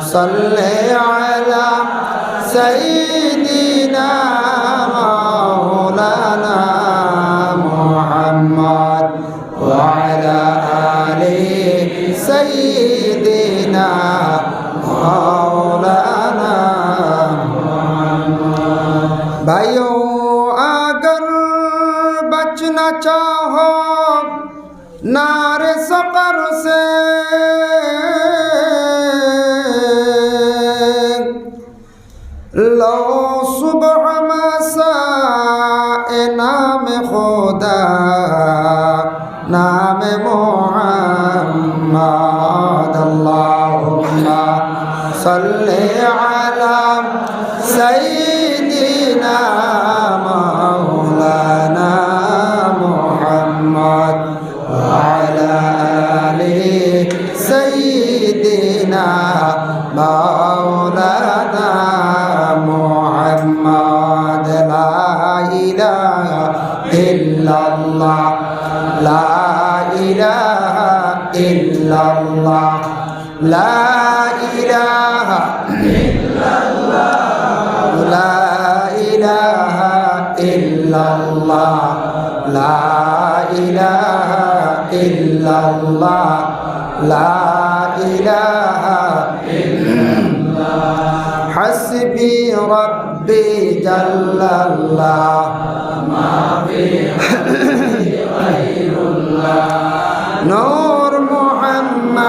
صل على سيدنا مولانا محمد اللهم صل على سيدنا إلا الله. لا إله إلا الله. لا إله إلا الله. لا إله إلا الله. لا إله إلا حسبي ربي جل الله ما في غير الله. نور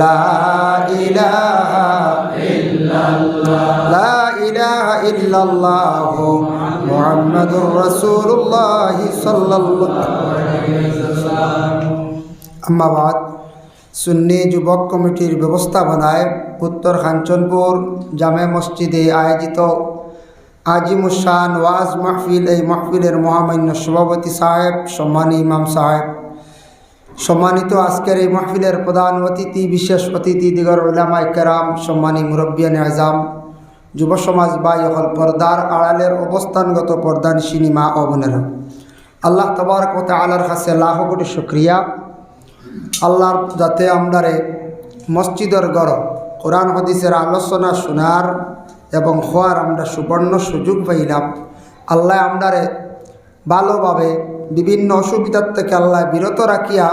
লা লা সুন্নি যুবক কমিটির ব্যবস্থাপনায় উত্তর খাঞ্চনপুর জামে মসজিদে আয়োজিত আজিমুসান ওয়াজ মাহফিল, এই মাহফিলের মহামান্য সভাপতি সাহেব সম্মানী ইমাম সাহেব। সম্মানিত আজকের এই মাহফিলের প্রধান অতিথি, বিশেষ অতিথি, দিগর উলামাই কেরাম, সম্মানী মুরব্বিয়ান আজাম যুব সমাজ বা ইহল পর্দার আড়ালের অবস্থানগত পর্দান সিনেমা ও বোনেরা। আল্লাহ তবার কথা আলার কাছে লাখ কোটি শুক্রিয়া। আল্লাহর যাতে আমরারে মসজিদের গড়, কোরআন হদিসের আলোচনা শোনার এবং হওয়ার আমরা সুবর্ণ সুযোগ পাইলাম। আল্লাহ আমরারে ভালোভাবে বিভিন্ন অসুবিধার থেকে আল্লাহ বিরত রাখিয়া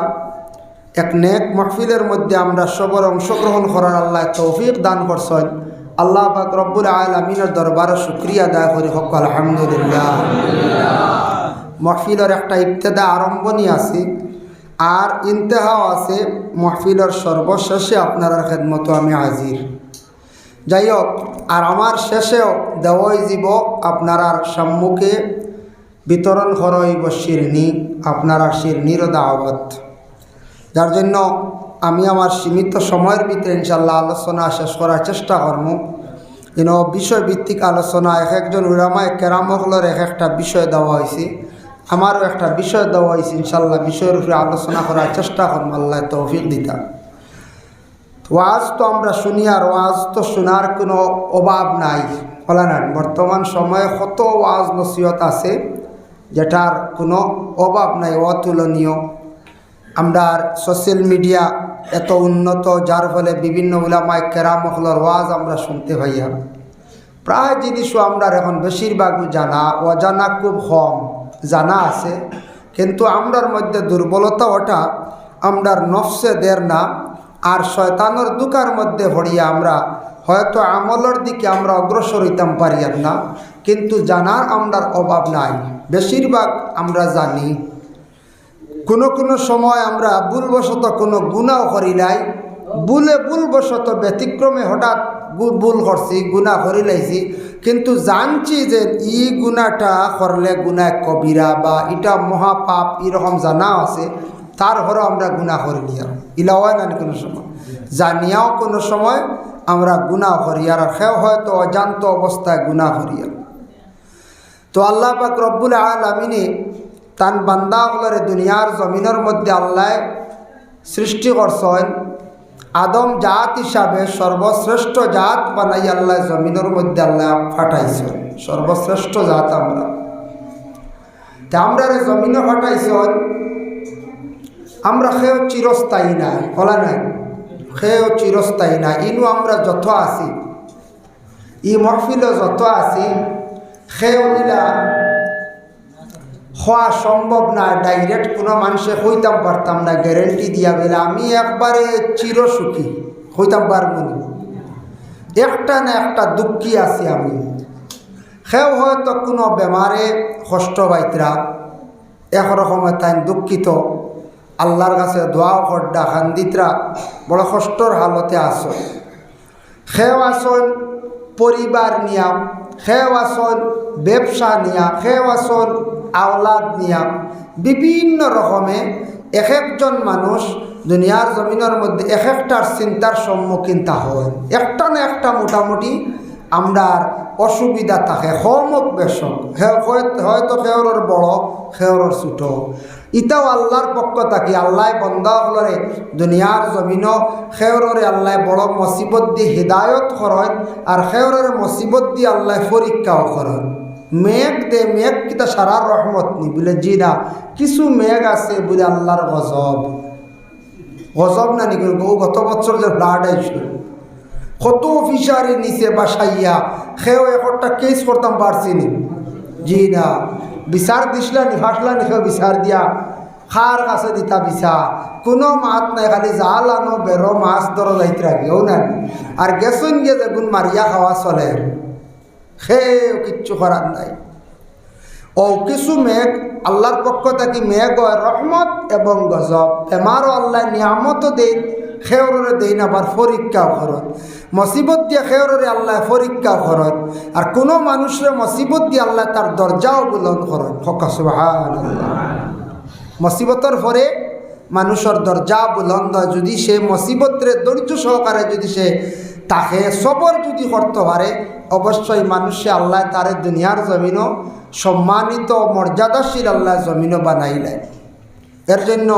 এক নেক মহফিলের মধ্যে আমরা সবর অংশগ্রহণ করার আল্লাহ তৌফিক দান করছেন। আল্লাহ পাক রব্বুল আলমিনের দরবারও শুক্রিয়া আদায় করি, হক আলহামদুলিল্লাহ। মহফিলের একটা ইবতেদা আরম্ভণী আছে, আর ইন্তেহাও আছে। মহফিলের সর্বশেষে আপনার খেদমতো আমি হাজির। যাই হোক, আর আমার শেষেও দেওয়াই জীব আপনার সম্মুখে বিতরণ করইব শিরনি আপনারা শিরনির দাওয়াত। যার জন্য আমি আমার সীমিত সময়ের ভিতরে ইনশাল্লাহ আলোচনা শেষ করার চেষ্টা করব। যেন বিষয়ভিত্তিক আলোচনা এক একজন উলামায় কেরামকলের এক একটা বিষয় দেওয়া হয়েছে, আমারও একটা বিষয় দেওয়া হয়েছে ইনশাল্লাহ বিষয়ের উপরে আলোচনা করার চেষ্টা করব, আল্লাহ তৌফিক দিতাম ওয়াজ তো আমরা শুনি আর ওয়াজ তো শোনার কোনো অভাব নাই, বলে না বর্তমান সময়ে কত ওয়াজ নসিহত আছে যেটার কোনো অভাব নাই, অতুলনীয়। আমরা সোশ্যাল মিডিয়া এত উন্নত, যার ফলে বিভিন্ন উলামায় কেরামখলর ওয়াজ আমরা শুনতে পাইয়া প্রায় জিনিসও আমরা এখন বেশিরভাগই জানা, অজানা খুব কম জানা আছে। কিন্তু আমরার মধ্যে দুর্বলতা ওটা, আমরার নফসে দের না, আর শয়তানোর দুকার মধ্যে ভরিয়া আমরা হয়তো আমলের দিকে আমরা অগ্রসর হইতাম পারিয়াম না। কিন্তু জানার আমরার অভাব নাই। বেশিরভাগ আমরা জানি। কোনো কোনো সময় আমরা ভুলবশত কোনো গুণাও করি নাই। ভুলে ভুলবশত ব্যতিক্রমে হঠাৎ ভুল করছি, গুণা করি লাইছি। কিন্তু জানছি যে ই গুণাটা করলে গুণায় কবিরা বা এটা মহাপাপ, এরকম জানা আছে, তার হরও আমরা গুণা করি নিয়া ইলাও না কোনো সময়। জানিয়াও কোনো সময় আমরা গুণা করি আর, সেও হয়তো অজান্ত অবস্থায় গুণা করি আর। তো আল্লাহ পাক রব্বুল আলমিনে তান বান্দাগুলোর দুনিয়ার জমিনের মধ্যে আল্লাহ সৃষ্টি করছেন। আদম জাত হিসাবে সর্বশ্রেষ্ঠ জাত বানাই আল্লাহ জমিনের মধ্যে আল্লাহ ফাটাইছেন সর্বশ্রেষ্ঠ জাত আমরা। তা আমরা রে জমিনে ফাটাইছেন আমরা সেও চিরস্থায়ী নাই, বলা নাই। সেও চিরস্থায়ী নাই। ইনু আমরা যত আছি, ই মহফিল যত আছি সেও হওয়া সম্ভব না ডাইরেক্ট কোনো মানুষে হইতাম পারতাম না গ্যারেন্টি দিয়া বেলা আমি একবারে চিরসুখী, হইতাম পারবনি একটা না একটা দুঃখী আছি আমি। সেও হয়তো কোনো বেমারে কষ্ট পাইতরা একরকমে তাই দুঃখিত। আল্লাহর কাছে দোয়া খড্ডা খান্দিতরা বড় কষ্টর হালতে আসন সেও আসন, পরিবার নিয়া সেও আসন ব্যবসা নিয়া সেও আসন আওলাদ নিয়া। বিভিন্ন রকমে এক একজন মানুষ দুনিয়ার জমিনের মধ্যে এক একটার চিন্তার সম্মুখীন তা হয়। একটা না একটা মোটামুটি আমরা অসুবিধা থাকে। হমক বেশক হয়তো সেওর বড় সেওর ছোট ইটাও আল্লাহর পক্ষ থাকি আল্লাহ বন্ধা হলরে দুনিয়ার জমিন সেওরে আল্লাহ বড় মসিবত দিয়ে হৃদায়ত করেন আর সেওরের মসিবত দিয়ে আল্লাহ পরীক্ষাও করেন মেঘ দে, মেঘ কিতা সারা রহমত নি বলে জি না, কিছু মেঘ আছে বলে আল্লাহর গজব। গজব না নাকি? গত বছর যে ফ্লাড আইছিল কত ফিশারি নিচে বাসাইয়া সেও একটা কেস করতাম পারছি নি? জি না। বিচার দিসলা নি ফাঁসলা নি সেও বিচার দিয়া। খার কাছে দিতা বিচা। কোনো মাত নাই, খালি জাল আনো বেরো মাছ ধরো যাইতে রাখিও না আর গেছুন গিয়ে যেগুন মারিয়া খাওয়া চলে। সেও কিচ্ছু করার নাই। ও কিছু মেঘ আল্লাহর পক্ষ থেকে মেঘ রহমত এবং গজব। এমারও আল্লাহ নিয়ামতও দেন খেয়রে দেই না আবার পরীক্ষাও করত মসিবত দিয়ে খেয়রে আল্লাহ পরীক্ষাও করত আর কোনো মানুষের মসিবত দিয়ে আল্লাহ তার দরজাও বুলন করত ফকাসুহান মসিবতর পরে মানুষের দরজা বুলন্দ যদি সে মসিবতরে ধৈর্য সহকারে যদি সে তাকে সবর যদি করতে পারে, অবশ্যই মানুষে আল্লাহ তারে দুনিয়ার জমিনও সম্মানিত, মর্যাদাশীল আল্লাহ জমিনও বানাইলেন। এর জন্য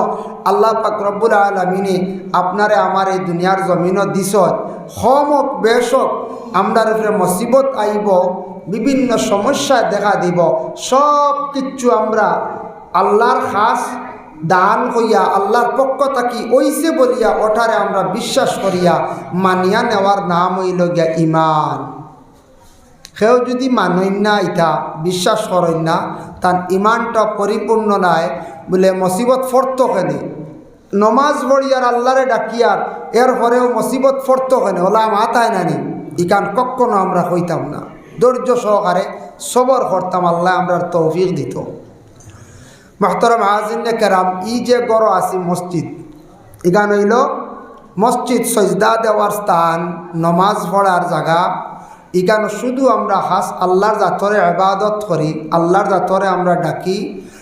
আল্লাহ পাক রব্বুল আলমিনে আপনারে আমার এই দুনিয়ার জমিনও দিছত হমক বেশক আমরার উপরে আইব, বিভিন্ন সমস্যা দেখা দিব, সব কিছু আমরা আল্লাহর খাস দান হইয়া, আল্লাহর পক্ষ থাকি ওইসে বলিয়া ওঠারে আমরা বিশ্বাস করিয়া মানিয়া নেওয়ার নাম হইল গিয়া ইমান সেও যদি মানইন না ইটা বিশ্বাস করেন না তার ইমানটা পরিপূর্ণ নাই বলে মসিবত ফর্ত কেনে নমাজ পড়িয়ার আল্লাহরে ডাকিয়ার এর পরেও মসিবত ফর্ত কেনে ওলা মাথায় নানি ইকান কখনো আমরা হইতাম না। ধৈর্য সহকারে সবর করতাম, আল্লাহ আমরা তৌফিক দিত। মাহতরম হাজিনে কেরাম, ই যে গড় আছি মসজিদ, ইগান হইল মসজিদ সজদা দেওয়ার স্থান, নমাজ পড়ার জায়গা ইকানো শুধু আমরা হাস আল্লাহর জাতরে আবাদত করি, আল্লাহর জাতরে আমরা ডাকি,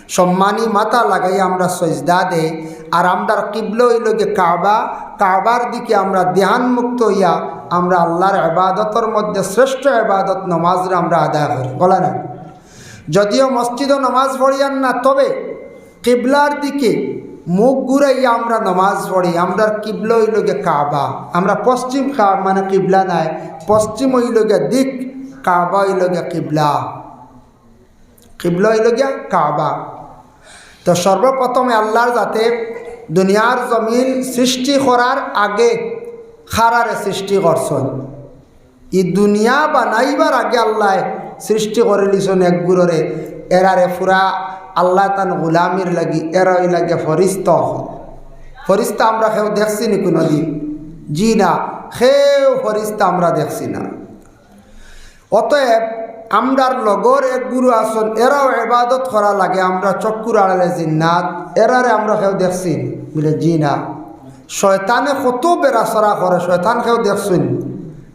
সম্মানী মাথা লাগাই আমরা সজদা দেই, আর আমরা কিবল হইলগে কাবা, কাবার দিকে আমরা দেহানমুক্ত হইয়া আমরা আল্লাহর আবাদতর মধ্যে শ্রেষ্ঠ আবাদত নমাজরে আমরা আদায় করি। বলা না? যদিও মসজিদও নমাজ পড়িয়ান না, তবে কিবলার দিকে মুখ ঘুরাইয়া আমরা নমাজ পড়ি, আমরা কিবলা হইলগে কাবা। আমরা পশ্চিম কা মানে কিবলা নাই, পশ্চিম হইলগে দিক, কাবা হইলগে কিবলা। কিবলা হইলগে কাবা। তো সর্বপ্রথমে আল্লাহর যাতে দুনিয়ার জমিন সৃষ্টি করার আগে খারারে সৃষ্টি করছেন। ই দুনিয়া বানাইবার আগে আল্লাহ সৃষ্টি করে লিছন এক গুররে, এরারে ফুরা আল্লাহ তান গুলামির লাগি, এরাই লাগে ফরিস্ত ফরিস্তা আমরা কেউ দেখছি নি কোনো দিন জি না, সেও ফরিস্তা আমরা দেখছি না। অতএব আমরার লগর এক গুরু আসন, এরাও এবাদত করা লাগে, আমরা চক্কুর আড়ালে জিন্নাত, এরারে আমরা কেউ দেখছি বলে, জি না। শয়তানে কত বেড়াচড়া করে, শয়তান কেউ দেখছেন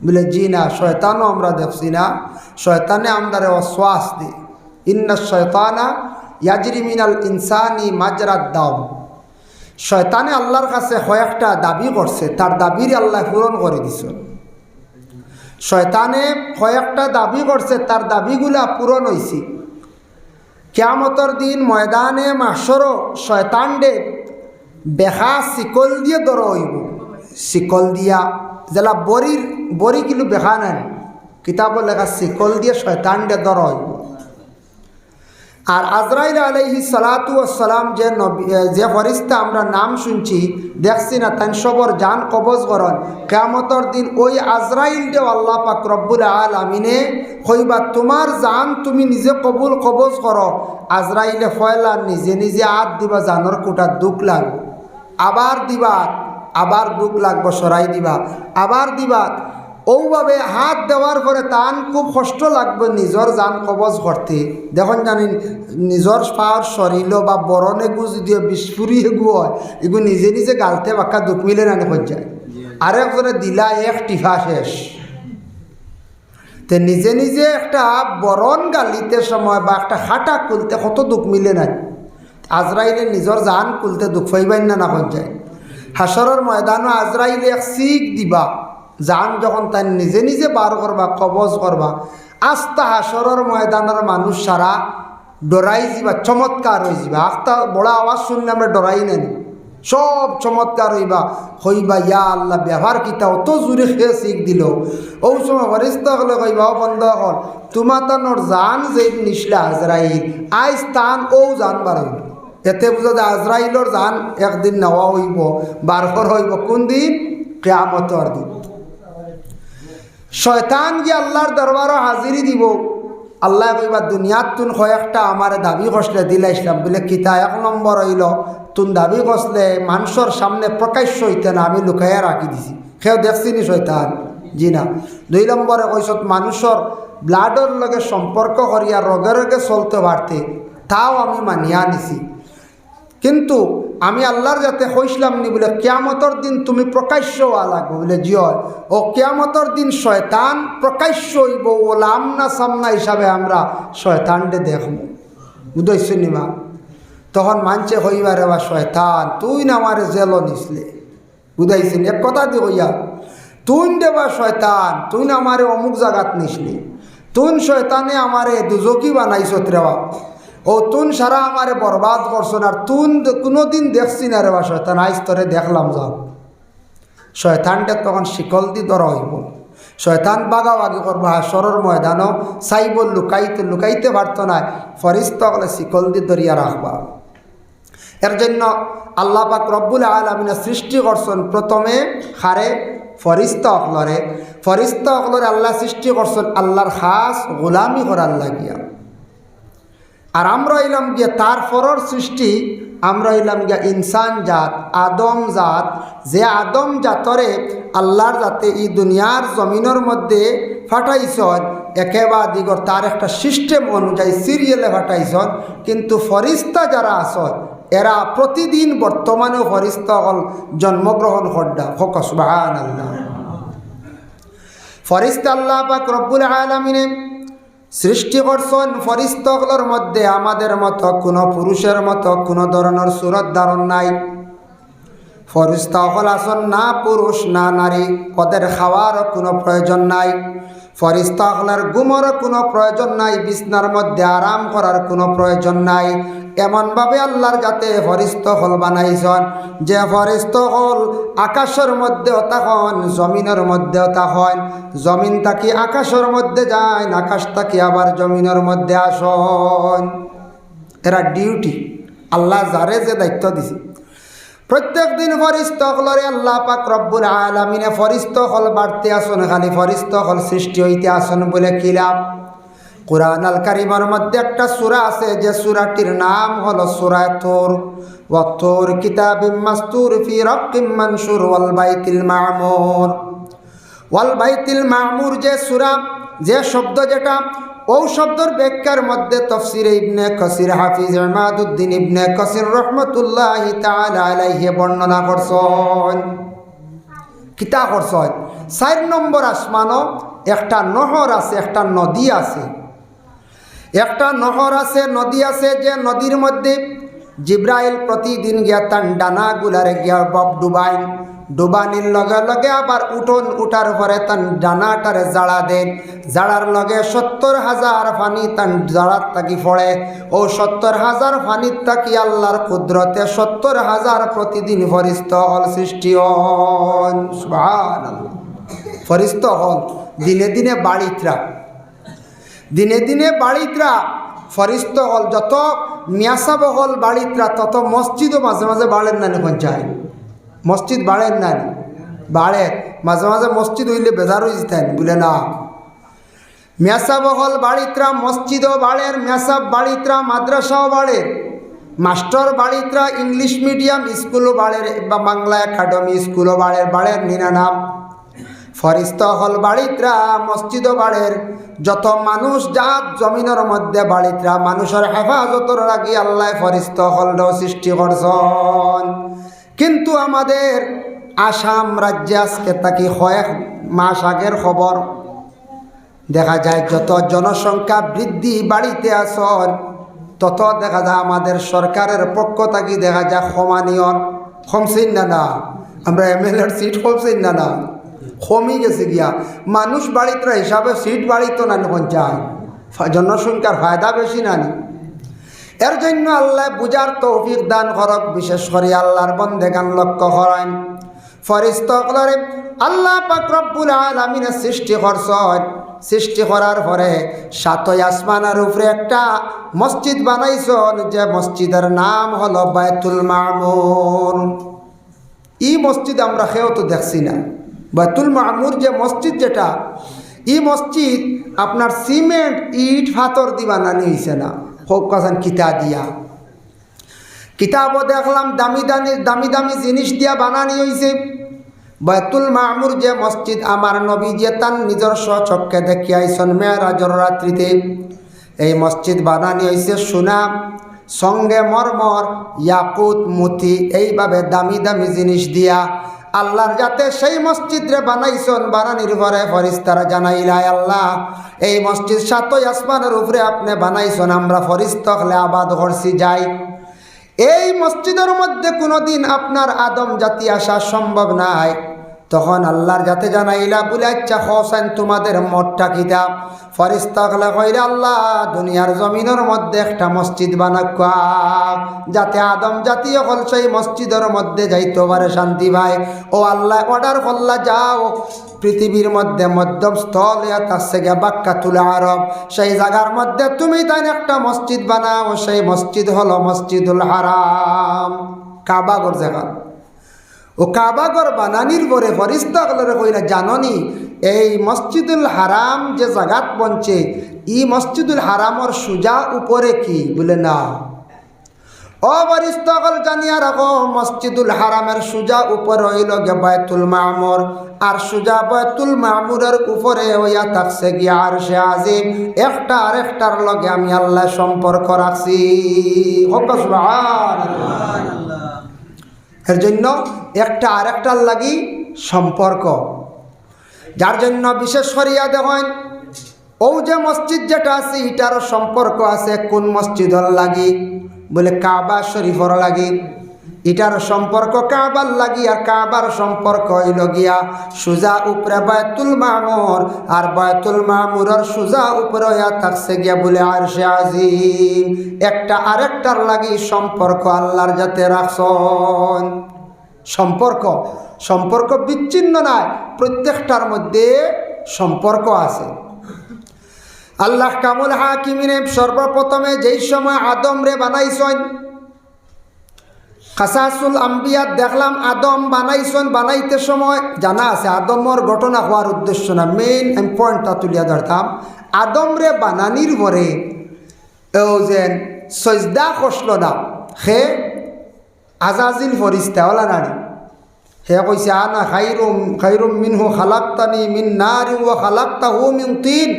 বলে, জি না, শয়তানও আমরা দেখছি না। শয়তানে আমদারে অশ্বাস দি ইন্না শয়তানা ইয়াজরি মিনাল ইনসানি মাজরাত দাও শয়তানে আল্লাহর কাছে কয়েকটা দাবি করছে, তার দাবির আল্লাহ পূরণ করে দিছ। শয়তানে কয়েকটা দাবি করছে, তার দাবিগুলা পূরণ হয়েছে কেয়ামতর দিন ময়দানে মাসরও শয়তানডে বেহা শিকল দিয়ে দর হইব। শিকল দিয়া, যেলা বরির বরি কিন্তু বেহা নেন কিতাব লেখা শিকল দিয়ে শয়তানডে দর হইব। আর আজরাইল আলহি সালাতু সালাম যে নবী যে ফরিস্তা আমরা নাম শুনছি, দেখছি না, তান সবর জান কবজ করন। কেমতর দিন ওই আজরাইল যে আল্লাহ পাক রব্বুল আল আমিনে হইবা তোমার জান তুমি নিজে কবুল কবজ করো। আজরাইলে ফয়লা, নিজে নিজে আত দিবা, জানর কোটা দুঃখ লাগ আবার দিবা, আবার দুঃখ লাগবো, সরাই দিবা। আবার দিবা ওভাবে হাত দেওয়ার পরে তান খুব কষ্ট লাগবে নিজর যান কবজ করতে। দেখুন জানেন নিজর পাওয়ার শরীর বা বরণে গু যদি বিস্ফুরি এগু হয় এগু নিজে নিজে গালতে বাক্কা দুঃখ মিলে নেখন যায়। আরেকজনে দিলা এক টিফা শেষ। তে নিজে নিজে একটা বরণ গালিতে সময় বা একটা হাঁটা খুলতে কত দুঃখ মিলে নাই। আজরাইলে নিজর জান খুলতে দুঃখ পাইবাই না না যায়। হাসরের ময়দানও আজরাইলে এক শিখ দিবা। জান যখন তাই নিজে নিজে বার করবা, কবজ করবা, আস্তা হাসরের ময়দানের মানুষ সারা ডরাই যাবা চমৎকার হয়ে যাবা আস্তা বড় আওয়াজ শুনলে আমরা ডরাই নেন সব চমৎকার হইবা। হইবা, ইয়া আল্লাহ, ব্যবহার কিতা, অত জোরে খেয়ে শিখ দিল। ও সময় ফরিস্ত হলে কইবা, ও বন্ধ হল তোমার তানোর জান যে নিসলা আজরাইল আইস তান ও জান বার হইল এতে বুঝা যায় আজরাইলর জান একদিন নেওয়া হইব বারফর হইব। কোন দিন? কেয়ামতর দিন। শয়তান গিয়ে আল্লাহর দরবারও হাজিরি দিব, আল্লাহ কইবা, দুনিয়াত তুন কয়েকটা আমার দাবি কষলে দিলে ইসলাম। বলে, কিতা, এক নম্বর হইল, তুন দাবি কষলে মানুষের সামনে প্রকাশ্য হইতে না, আমি লুকাইয়া রাখি দিছি। সেও দেখছিনি শৈতান জি না। দুই নম্বরে কইসত মানুষের ব্লাডর লগে সম্পর্ক করিয়া রগে রগে চলতে পারতে, তাও আমি মানিয়া নিছি। কিন্তু আমি আল্লাহর যাতে কইসলাম নি বলে কেয়ামতর দিন তুমি প্রকাশ্য লাগবে বলে জিয় ও কেয়ামতর দিন শয়তান প্রকাশ্য হইব, ও লামনা সামনা হিসাবে আমরা শয়তানডে দেখব। বুঝইছ নিমা তখন মানছে হইবারে বা শয়তান, তুই না আমারে জেল নিসলে। বুঝাইছেন এক কথা দি হইয়া, তুই দেবা শয়তান, তুই না আমারে অমুক জায়গাত নিসলি। তুন শয়তানে আমারে দুজকি বানাইছত রেওয়া ও তুন সারা আমারে বরবাদ করছ আর তুন কোনোদিন দেখছি না রে বা শয়তান, আইস তরে দেখলাম যাও। শয়তানটা তখন শিকল দি ধরা হইব। শয়তান বাগাবাগি করব হাসরের ময়দানও চাইব, লুকাইতে লুকাইতে পারতো না, ফরিস্ত হলে শিকল দি ধরিয়া রাখবা। এর জন্য আল্লাহ পাক রব্বুল আলমিনে সৃষ্টি করছেন প্রথমে হারে ফরিস্ত অকলরে। ফরিস্ত অকলরে আল্লাহ সৃষ্টি করছেন আল্লাহর খাস গোলামি করার লাগিয়া। আর আমরা এলাম গিয়ে তার ফরর সৃষ্টি, আমরা এলাম গিয়া ইনসান জাত, আদম জাত। যে আদম জাতরে আল্লাহর জাতে এই দুনিয়ার জমিনের মধ্যে ফাটাইছন একেবা দিগর তার একটা সিস্টেম অনুযায়ী সিরিয়ালে ফাটাইছন। কিন্তু ফরিস্তা যারা আসন এরা প্রতিদিন বর্তমানেও ফরিস্তা হল জন্মগ্রহণ করডা ফকস বাহান আল্লাহ ফরিস্তা আল্লাহ পাক রব্বুল আলমিনে সৃষ্টি করছেন ফরিস্তগুলোর মধ্যে আমাদের মতো, কোনো পুরুষের মতো, কোনো ধরনের সুরত ধারণ নাই। ফরিস্তাহল আসন না পুরুষ, না নারী, ওদের খাওয়ারও কোনো প্রয়োজন নাই। ফরিস্তাহলের গুমরও কোনো প্রয়োজন নাই, বিছনার মধ্যে আরাম করার কোনো প্রয়োজন নাই। এমনভাবে আল্লাহর যাতে ফরিস্ত হল বানাইছন। যে ফরিস্ত হল আকাশের মধ্যে মধ্যেও তখন জমিনের মধ্যে মধ্যেও তখন জমিন তাকি আকাশের মধ্যে যায় আকাশ তাকি আবার জমিনের মধ্যে আসন? এরা ডিউটি। আল্লাহ যারে যে দায়িত্ব দিছে। প্রত্যেক দিন ফরিস্ত হলরে আল্লাহ পাক রব্বুল আলমিনে ফরিস্ত হল বাড়তে আসন, খালি ফরিস্ত হল সৃষ্টি হইতে আসন বলে কিলাম কোরআন আল কারিমার মধ্যে একটা সুরা আছে, যে সুরাটির নাম হলো সুরায় তোর। ওয়াত্তর কিতাবিম মাস্তুর ফি রক্কিম মানসুর ওয়াল বাইতিল মামুর। ওয়াল বাইতিল মামুর যে সুরা, যে শব্দ যেটা ও শব্দর ব্যাখ্যার মধ্যে তফসির ইবনে কসির হাফিজ রহমাদুদ্দিন ইবনে কসির রহমতুল্লাহ তাআলা আলাইহি বর্ণনা করছেন। কিতা করছ চার নম্বর আসমানও একটা নহর আছে, একটা নদী আছে। একটা নহর আছে, নদী আছে, যে নদীর মধ্যে জিব্রাইল প্রতিদিন গিয়া তান ডানা গুলারে গিয়া বব ডুবাইন ডুবানির লগে লগে আবার উঠোন উঠার পরে তান ডানাটারে জাড়া দেন। জাড়ার লগে সত্তর হাজার ফানি তান জাড়ার তাকি ফড়ে। ও সত্তর হাজার ফানির তাকি আল্লাহর কুদরতে সত্তর হাজার প্রতিদিন ফরিস্ত হল সৃষ্টি হন। ফরিস্ত হল দিনে দিনে বাড়িতরা। দিনে দিনে বাড়িতরা ফরিস্ত হল। যত মিয়াসাব হল বাড়িতরা, তত মসজিদও মাঝে মাঝে বাড়েন না পঞ্চায়েত মসজিদ বাড়েন না বাড়ে মাঝে মাঝে মসজিদ হইলে বেজার হয়ে যেতেন, বলে না। মেসাব হল বাড়িত্রা, মসজিদও বাড়ের মেসাব বাড়িত্রা, মাদ্রাসাও বাড়ে। মাস্টার বাড়িত্রা, ইংলিশ মিডিয়াম স্কুলও বাড়ের বা বাংলা একাডেমি স্কুলও বাড়ের বাড়ের নিরানাম ফরিস্ত হল বাড়িত্রা, মসজিদও বাড়ের যত মানুষ জাত জমিনের মধ্যে বাড়িত্রা, মানুষের হেফাজতর লাগি আল্লাহ ফরিস্ত হল সৃষ্টি করছন। কিন্তু আমাদের আসাম রাজ্যে আজকে তাকে কয়েক মাস আগের খবর। দেখা যায় যত জনসংখ্যা বৃদ্ধি বাড়িতে আসন, তত দেখা যায় আমাদের সরকারের পক্ষ থাকি দেখা যায় সমানিয়ন কমছেন না না? আমরা এম এল এর সিট কমছেন না না? কমই গেছে গিয়া। মানুষ বাড়িতে হিসাবে সিট বাড়িত না পঞ্চায়েত। জনসংখ্যার ফায়দা বেশি না নি। এর জন্য আল্লাহ বুঝার তৌফিক দান করক, বিশেষ করে আল্লাহর বন্দে গান লক্ষ্য করেন। ফরিস্তকলরে আল্লাহ পাক রব্বুল আলামিনের সৃষ্টি করছেন সৃষ্টি করার পরে সাতই আসমানের উপরে একটা মসজিদ বানাইছেন, যে মসজিদের নাম হলো বায়তুল মামুর ই মসজিদ আমরা খেয়েও তো দেখছি না। বায়তুল মামুর যে মসজিদ যেটা, ই মসজিদ আপনার সিমেন্ট, ইট ফাতর দি বানানি হয়েছে না। হোক কিতা দিয়া। কিতাবও দেখলাম দামি দামি দামি দামি জিনিস দিয়া বানানি হয়েছে বয়তুল মামুর যে মসজিদ আমার নবী যে তার নিজস্ব চক্ষে দেখিয়াইছেন মেয়েরাজর রাত্রিতে এই মসজিদ বানানি হয়েছে সুনাম সঙ্গে মর্মর ইয়াকুত, মুতি এইভাবে দামি দামি জিনিস দিয়া। আল্লাহর যাতে সেই মসজিদরে বানাইছন বানানির পরে ফরিস্তারা জানাইলাই আল্লাহ। এই মসজিদ সাতই আসমানের উপরে আপনি বানাইছন, আমরা ফরিস্ত হলে আবাদ হরসি যাই। এই মসজিদের মধ্যে কোনোদিন আপনার আদম জাতি আসা সম্ভব নাই। তখন আল্লাহর যাতে জানাইলা বলে আচ্ছা হোসেন তোমাদের মঠটা কিতাব ফরিস্তা গলা কইলে আল্লাহ, দুনিয়ার জমিনের মধ্যে একটা মসজিদ বানাকা যাতে আদম জাতীয় হল সেই মসজিদের মধ্যে যাইতে পারে শান্তি ভাই ও আল্লাহ, অর্ডার করলা, যাও। পৃথিবীর মধ্যে মধ্যম স্থল তার গে বাক্কা তুলে আরব। সেই জায়গার মধ্যে তুমি তাই একটা মসজিদ বানাও, সেই মসজিদ হলো মসজিদুল হারাম। কাবাগর জায়গা ও কাবাগর বানানির পরে ফরিস্তাগলরে কইরা, জাননি, এই মসজিদুল হারাম যে জাগাত বনছে, ই মসজিদুল হারামর সুজা উপরে কি? বলে, না। অবরিস্তকল জানিয়া রাখো মসজিদুল হারামের সুজা উপর হইল গে বায়তুল মামুর, আর সুজা বায়তুল মামুরের উপরে হইয়া থাকছে গিয়া আর সে আজিম। একটা আর একটার লগে আমি আল্লাহ সম্পর্ক রাখছি। হোক সুবহানাল্লাহ। এর জন্য একটা আর একটার লাগি সম্পর্ক। যার জন্য বিশেষ সরিয়া দেখেন ও যে মসজিদ যেটা আছে, এটারও সম্পর্ক আছে কোন মসজিদর লাগি, বলে কাবা শরীফর লাগি। এটার সম্পর্ক কাবার লাগি আর কাবার সম্পর্ক হইল গিয়া সুজা উপরে বায়তুল মামুর, আর বায়তুল মামুরের সুজা উপরে থাকছে গিয়া বলে আর সে আজিম, একটা আরেকটার লাগি সম্পর্ক আল্লাহর যাতে রাখছন সম্পর্ক সম্পর্ক বিচ্ছিন্ন নয় প্রত্যেকটার মধ্যে সম্পর্ক আছে। আল্লাহ কামুল হাকিমিনে সর্বপ্রথমে যেই সময় আদম রে বানাইছেন কাসাসুল আম্বিয়াত দেখলাম আদম বানাইছেন বানাইতে সময়, জানা আছে আদমর ঘটনা হওয়ার উদ্দেশ্য না মেইন পয়েন্টটা তুলিয়া ধরতাম। আদম রে বানানির পরে, ও যেন সজদা কষল না, হে আজাজিল ফরিস্তা ওলা নারী হে কইছে, আনা খাইরুম খাইরুম মিনহু খালাক্তানি মিন নারি ও খালাক্তা হু মিন তিন।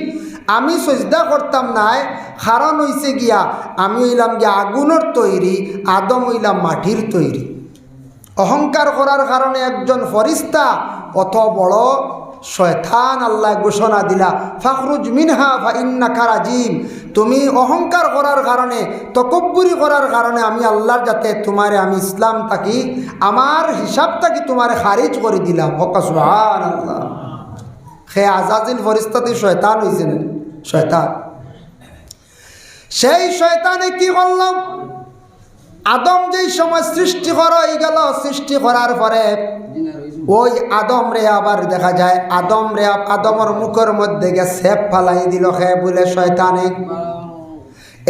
আমি সজদা করতাম নাই কারণ হইছে গিয়া, আমি হইলাম গিয়া আগুনের তৈরি, আদম হইলাম মাটির তৈরি। অহংকার করার কারণে একজন ফরিস্তা, অত বড় শয়থান আল্লাহ ঘোষণা দিলা, ফাখরুজ মিনহা ফা ইন্না কারাজিম তুমি অহংকার করার কারণে, তকব্বুরি করার কারণে আমি আল্লাহর যাতে তোমারে আমি ইসলাম থাকি, আমার হিসাব থাকি তোমারে খারিজ করে দিলাম। হকা সুহান আল্লাহ সে আজাদিল ফরিস্তাতে শয়তান হয়েছেন শয়তান। সেই শয়তানে কি করলাম? আদম যেই সময় সৃষ্টি করাই গেল, সৃষ্টি করার পরে ওই আদম রে আবার দেখা যায়, আদম রে আদমর মুখের মধ্যে গে সেপ ফালাই দিল। হে বলে শয়তানে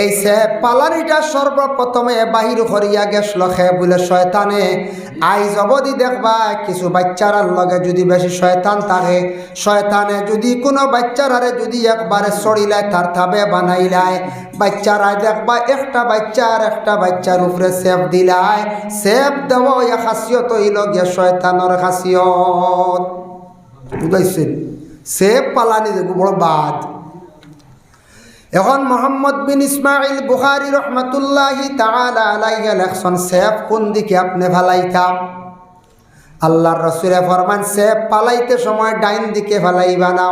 এই সে পালানিটা সর্বপ্রথমে বাহির করিয়া গেছিল খে বলে শয়তানে, আইজ অবধি দেখবা কিছু বাচ্চারার লগে যদি বেশি শয়তান থাকে শয়তানে যদি কোনো বাচ্চারারে যদি একবারে সরিলায়, তার থাবে বানাইলায়। বাচ্চারা দেখবা একটা বাচ্চার একটা বাচ্চার উপরে সেপ দিলায়। সেপ দেওয়া ওই খাসিয়ত হইল গিয়ে শয়তানোর খাসিয়ত। বুঝাইছেন? সেপ পালানি বড় বাদ। এখন মোহাম্মদ বিন ইসমাইল বুহারি রহমতুল্লাহি তাআলা আলাইহি লেখছেন সেফ কোন দিকে আপনি ফালাইতাম আল্লাহর রসুরে ফরমান সেফ পালাইতে সময় ডাইন দিকে ফালাইবা না।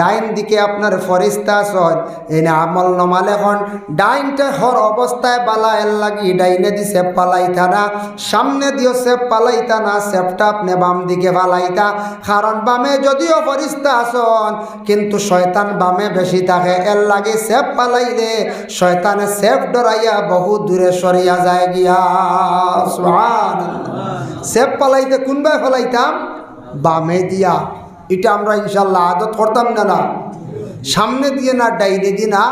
ডাইন দিকে আপনার ফরিস্তা আসন এনে আমল নমালে এখন ডাইনটা হর অবস্থায় বালা এর লাগি ডাইনে দি সেপ পালাইতা না, সামনে দিও সেপ পালাইতা না, সেপটা আপনি বাম দিকে ফালাইতা। কারণ বামে যদিও ফরিস্তা আসন, কিন্তু শয়তান বামে বেশি থাকে। এর লাগে সেপ পালাইলে শয়তানে সেপ ডরাইয়া বহু দূরে সরিয়া যায় গিয়া। সেপ পালাইতে কোনবাই ফলাইতাম? বামে দিয়া। এটা আমরা ইনশাল্লাহ আদত করতাম না না। সামনে দিয়ে না, ডাইনে দিয়ে না,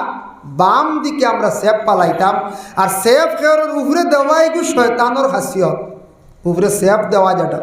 বাম দিকে আমরা সেপ পালাইতাম। আর সেপ খেয়ার উপরে দেওয়াই গু শয়তানোর খাসিয়ত। উপরে সেপ দেওয়া যেটা